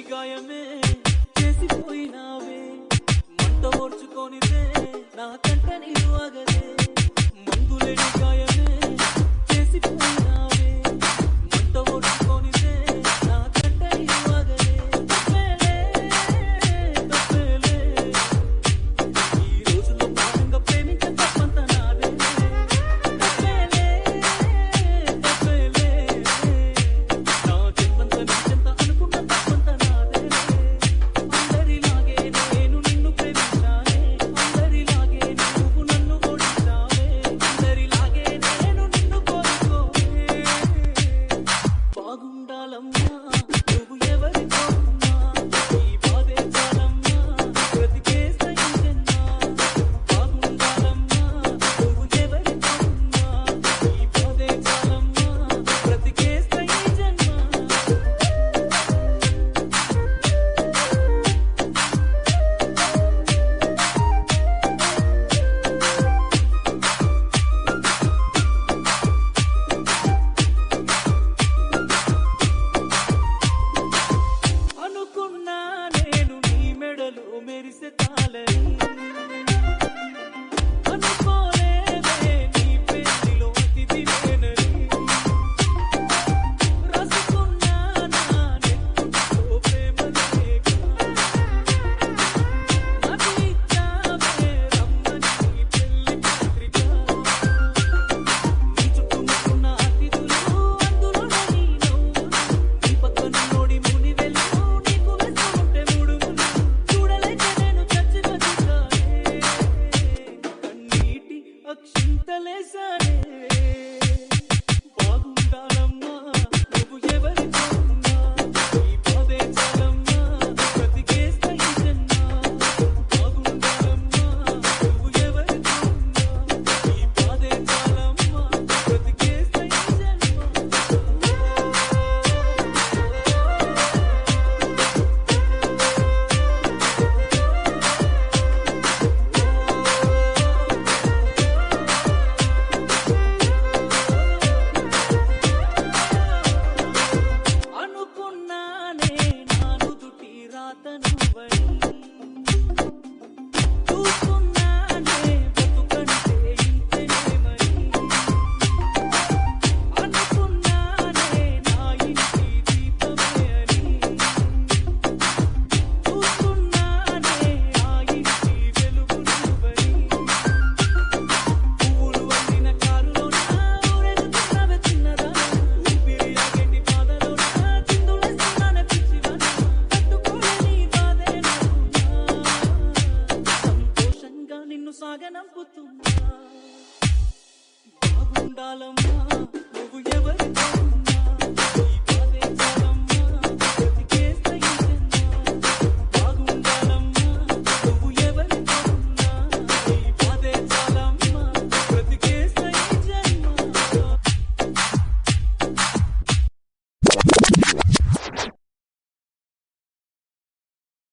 తొలి గాయమే చేసిపోయినావే. మంట ఓర్చుకొని నా కంట నీరు అగదే మందులేని గాయం is a ಆತನು ಬಳಿ సాగనంపుతున్నా. బాగుండాలమ్మా నువ్వు ఎవరి